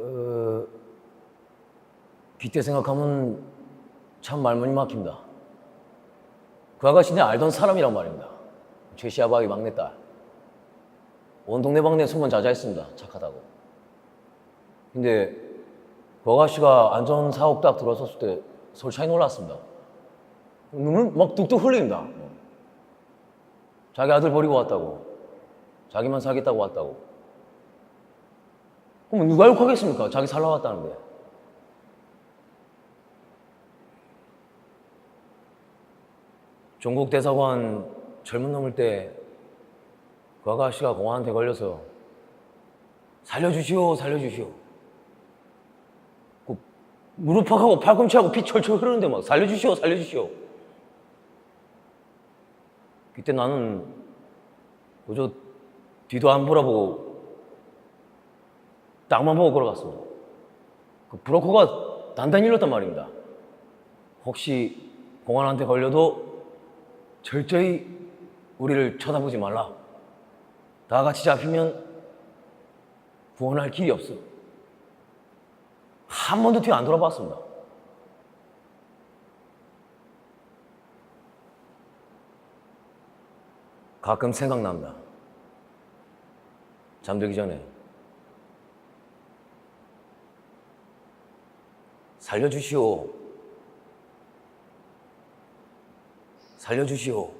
어, 그때 생각하면 참 말문이 막힙니다. 그 아가씨 내 알던 사람이란 말입니다. 최 시아박이 막내딸. 온 동네 방네 소문 자자했습니다. 착하다고. 근데 그 아가씨가 안전사고 딱 들어섰을 때 솔차이 놀랐습니다. 눈을 막 뚝뚝 흘립니다. 자기 아들 버리고 왔다고. 자기만 살겠다고 왔다고. 그럼 누가 욕하겠습니까? 자기 살러 왔다는데. 종국 대사관 젊은 놈일 때 그 아가씨가 공안한테 걸려서 살려주시오, 살려주시오. 그 무릎팍하고 팔꿈치하고 피 철철 흐르는데 막 살려주시오, 살려주시오. 그때 나는 그저 뒤도 안 돌아보고 땅만 보고 걸어갔습니다. 그 브로커가 단단히 일렀단 말입니다. 혹시 공안한테 걸려도 철저히 우리를 쳐다보지 말라. 다 같이 잡히면 구원할 길이 없어. 한 번도 뒤안 돌아봤습니다. 가끔 생각납니다. 잠들기 전에. 살려주시오. 살려주시오.